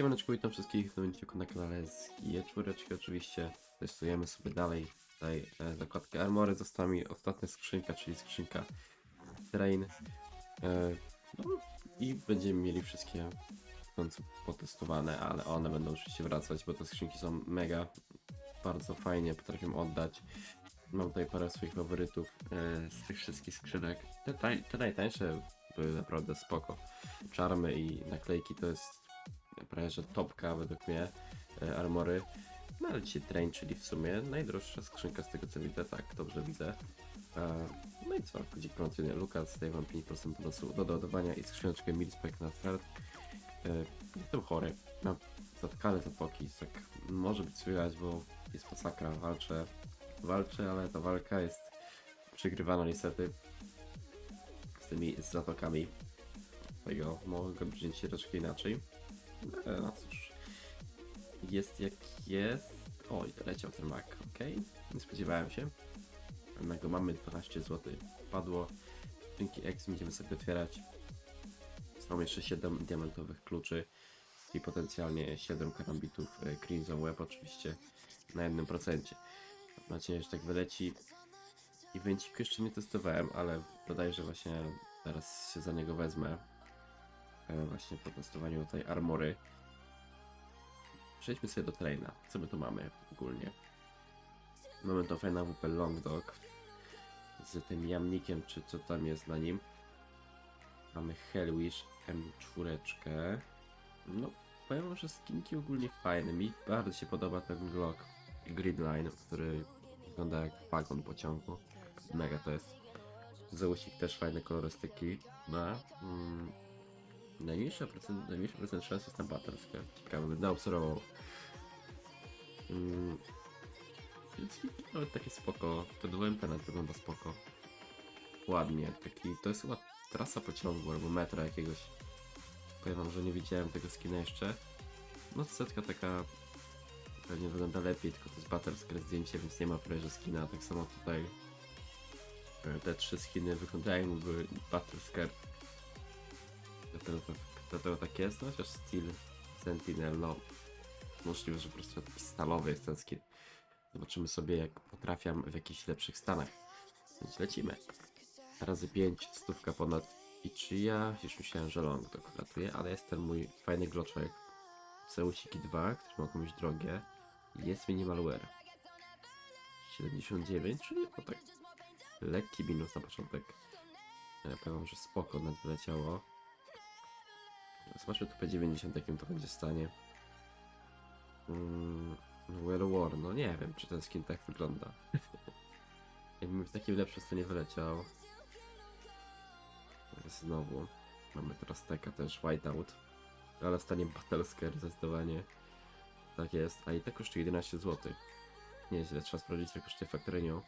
Siemaneczko, witam wszystkich w odcinku na kanale z G4 oczywiście testujemy sobie dalej tutaj e, zakładkę Armory, została mi ostatnia skrzynka, czyli skrzynka Train. E, no, i będziemy mieli wszystkie w końcu potestowane, ale one będą oczywiście wracać, bo te skrzynki są mega, bardzo fajnie, potrafią oddać. Mam tutaj parę swoich faworytów e, z tych wszystkich skrzynek. Te, te najtańsze były naprawdę spoko. Czarmy i naklejki to jest że topka według mnie e, armory. No ale dzisiaj train, czyli w sumie najdroższa skrzynka z tego co widzę, tak, dobrze widzę. E, no i co, kodzik promocyjny Lukas, daje wam 5% bonusu do doładowania i skrzyneczkę Milspec na start. E, jestem chory, mam zatkane zapoki, tak może być słychać, bo jest masakra, walczę, walczę, ale ta walka jest przegrywana niestety z tymi zatokami. Tego mogę brzmieć troszkę inaczej. E, No cóż. Jest jak jest. Oj, leciał ten mak, ok. Nie spodziewałem się. Jednak mamy 12 zł. Padło. Dzięki X będziemy sobie otwierać. Są jeszcze 7 diamentowych kluczy i potencjalnie 7 karambitów e, Crimson Web oczywiście na 1%. Mam nadzieję, że tak wyleci. I węciku jeszcze nie testowałem, ale bodajże właśnie teraz się za niego wezmę. E, Właśnie po testowaniu tej armory. Przejdźmy sobie do traina. Co my tu mamy ogólnie? Mamy to fajna WP Long Dog z tym jamnikiem, czy co tam jest na nim. Mamy Hellwish M4. No, powiem wam, że skinki ogólnie fajne. Mi bardzo się podoba ten Glock Gridline, który wygląda jak wagon pociągu. Mega to jest. Załóżnik też fajne kolorystyki ma. Mm, najmniejsza procent, najmniejszy procent szans jest na Battlescar. Ciekawe, będę obserwował. Mm, więc nawet takie spoko. Ten WMP nawet wygląda spoko. Ładnie. Taki, to jest chyba trasa pociągu albo metra jakiegoś. Powiem wam, że nie widziałem tego skina jeszcze. No setka taka pewnie wygląda lepiej, tylko to jest Battlescar zdjęcie, więc nie ma prawie skina. Tak samo tutaj te trzy skiny wyglądają jakby Battlescar. Dlatego, to- dlatego tak jest, no chociaż Steel Sentinel, możliwe, że po prostu taki stalowy jest ten skin. Zobaczymy sobie jak potrafiam w jakichś lepszych stanach. Więc lecimy. Razy 5, stówka ponad. I czy ja już myślałem, że long to ratuje, ale jest ten mój fajny gloczek. Zeusiki 2, które być drogie. I Jest minimal wear. 79, czyli no tak lekki minus na początek. Ja powiem, że spoko nawet. Zobaczmy tu P90 jakim to będzie stanie. Mm, well War, no nie wiem czy ten skin tak wygląda. Jakbym w takim lepszym stanie wyleciał. Znowu. Mamy teraz Teka też Whiteout. Ale w stanie Battlescar zdecydowanie. Tak jest, a i tak kosztuje 11 zł. Nieźle, trzeba sprawdzić ile kosztuje Factorinio.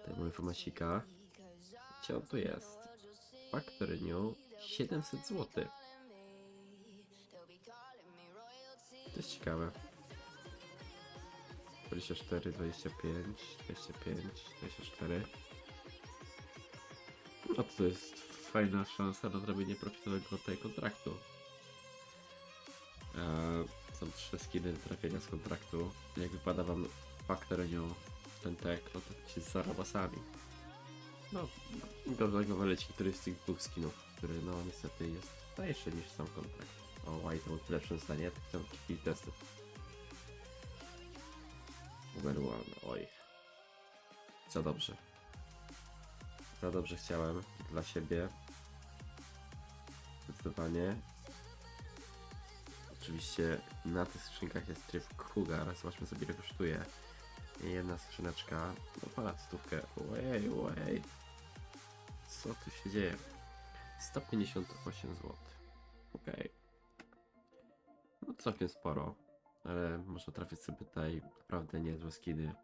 Tutaj mamy Famasika. Gdzie on tu jest? Factorinio 700 zł. To jest ciekawe. 24, 25, 25, 24. No to jest fajna szansa na zrobienie profitowego tej kontraktu. Eee, są trzy skiny do trafienia z kontraktu. Jak wypada wam faktoreniu ten tek, no to się z zarabasami. No, gorzej go wyleci któryś z tych dwóch skinów, który no niestety jest tańszy niż sam kontrakt. O, Whiteout w lepszym stanie, tam chwili testy. Numer one, oj. Za dobrze. Za dobrze chciałem dla siebie. Zdecydowanie. Oczywiście na tych skrzynkach jest tryb Kruger. Zobaczmy sobie ile kosztuje. Jedna skrzyneczka. No ponad stówkę. Ojej, ojej. Co tu się dzieje? 158 zł. Okej. No całkiem sporo. Ale można trafić sobie tutaj naprawdę niezłe skiny.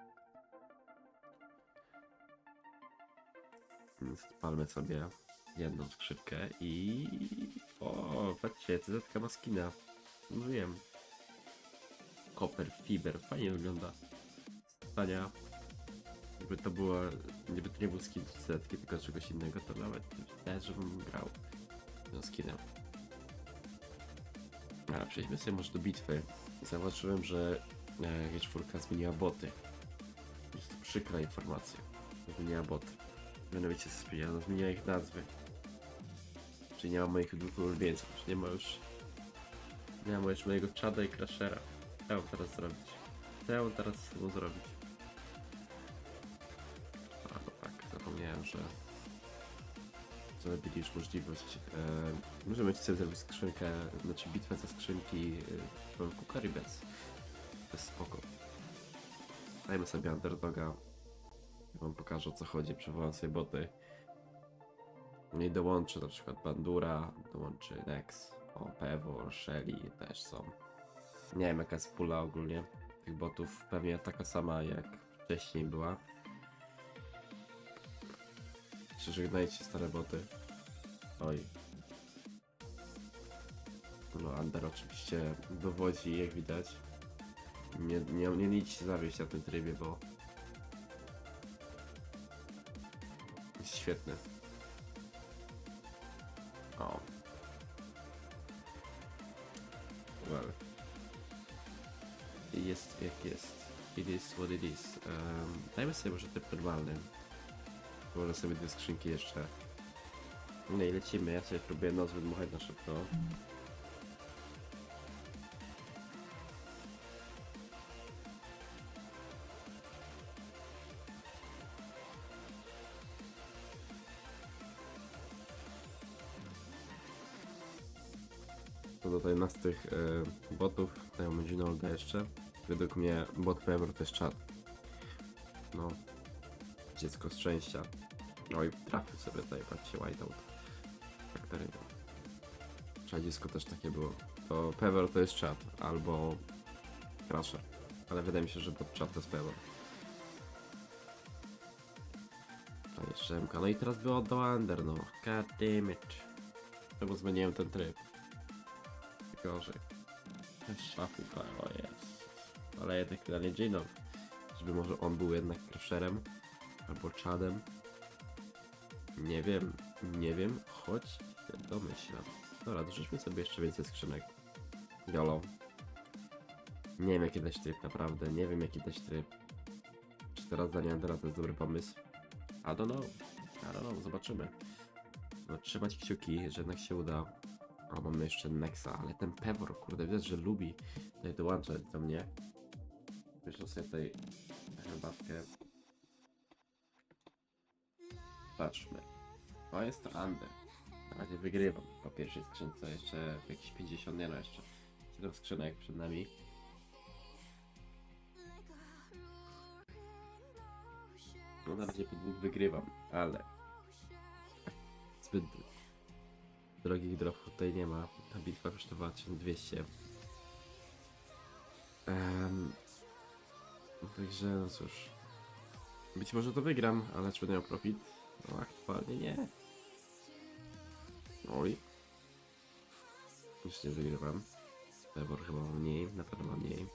Więc odpalmy sobie jedną skrzynkę i... O, patrzcie, CZ ma skina. Mówiłem. Copper Fiber, fajnie wygląda. Stania. Gdyby to było, gdyby to nie był skin CZ, tylko czegoś innego, to nawet też, żebym grał tym skinem. A, przejdźmy sobie może do bitwy. Zauważyłem, że e, G4 zmieniła boty. Jest to przykra informacja. Zmieniła boty. Mianowicie zmieniła, no, zmieniła ich nazwy. Czyli nie ma moich dwóch ulubieńców. Już nie ma już... Nie ma już mojego Chada i Crashera. Co ja mam teraz zrobić? Co ja mam teraz z sobą zrobić? Zrobili już możliwość... E, możemy sobie zrobić skrzynkę, znaczy bitwę ze skrzynki e, w Caribes. To jest spoko. Dajmy sobie underdoga. Ja wam pokażę o co chodzi, przywołam sobie boty. No i dołączy na przykład Bandura, dołączy Nex, o Pewor, Shelly też są. Nie wiem jaka jest pula ogólnie tych botów, pewnie taka sama jak wcześniej była. Czy żegnajcie stare boty. Oj. No Under oczywiście dowodzi jak widać. Nie, nie, nie nic się zawieść na tym trybie, bo jest świetny. O. Well. Jest jak jest. It is what it is. Um, dajmy sobie może typ normalny. Może sobie dwie skrzynki jeszcze. No i lecimy. Ja sobie próbuję nos wydmuchać na szybko. To tutaj nas tych e, botów, dają Ginolda jeszcze. Według mnie bot Pemor to jest czat. No, dziecko szczęścia. No i trafił sobie tutaj, patrzcie, whiteout. Faktoryna. Czadzisko też takie było. To Pevor to jest czat, albo Crusher. Ale wydaje mi się, że bot czat to jest Pevor. To jest Szemka. No i teraz by oddał Under, no. God damn it. Czemu zmieniłem ten tryb? Gorzej. Szafu, o jest. Ale jednak finalnie Gino. Żeby może on był jednak Crusherem. Albo Chadem. Nie wiem, nie wiem, choć się domyślam. Dobra, dorzućmy sobie jeszcze więcej skrzynek. Jolo. Nie wiem jaki dać tryb, naprawdę, nie wiem jaki dać tryb. Czy teraz za Neandera to jest dobry pomysł? I don't know. I don't know, zobaczymy. No, trzymać kciuki, że jednak się uda. O, mamy jeszcze Nexa, ale ten Pevor, kurde, widać, że lubi tutaj dołączać do mnie. Wyszło sobie tutaj herbatkę. Patrzmy. To jest to Under. Na razie wygrywam po pierwszej skrzynce, jeszcze jakieś 50, nie no jeszcze 7 skrzynek przed nami. No na razie wygrywam, ale zbyt drogich drop tutaj nie ma. Ta bitwa kosztowała 1200. Um, także no cóż. Być może to wygram, ale czy będę miał profit? No aktualnie nie. Oj. Już nie wygrywam. Trevor chyba ma mniej, na pewno ma mniej.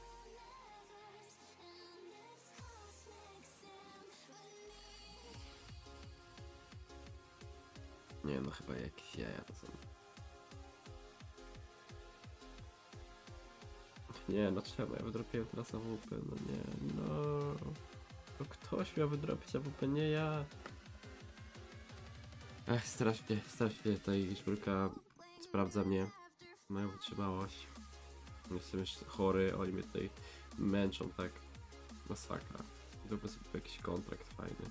Nie no, chyba jakieś jaja to są. Nie, no czemu ja wydropiłem teraz AWP? No nie, no. To ktoś miał wydropić AWP, nie ja. Ech, strasznie, strasznie tutaj szpilka sprawdza mnie. Moją wytrzymałość. Jestem jeszcze chory, oni mnie tutaj męczą tak. Masakra. Zróbmy sobie jakiś kontrakt fajny.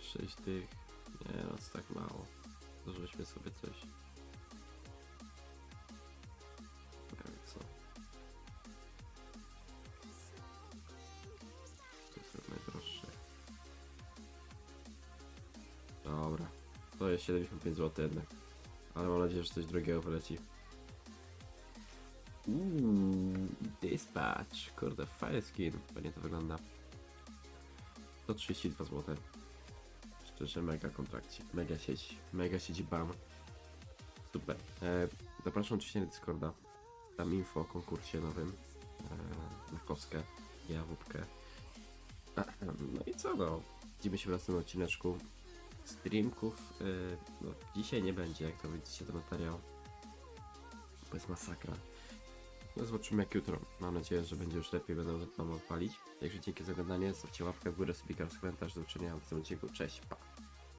6 tych. Nie no, to tak mało. Dorzućmy sobie coś. To jest 75 zł jednak. Ale mam nadzieję, że coś drugiego wyleci. Uuu, dispatch. Kurde, fajny skin. Fajnie to wygląda. 132 zł. Szczerze, mega kontrakcik. Mega sieć. Mega sieć BAM. Super. E, zapraszam oczywiście na Discorda. Tam info o konkursie nowym. E, na kostkę i awupkę. No i co no? Widzimy się w następnym odcineczku. Streamków e, no, dzisiaj nie będzie, jak to widzicie ten materiał. To jest masakra. No zobaczymy jak jutro. Mam nadzieję, że będzie już lepiej, będę to odpalić. Także dzięki za oglądanie, zostawcie łapkę w górę, subika, komentarz, do zobaczenia w następnym odcinku. Cześć, pa!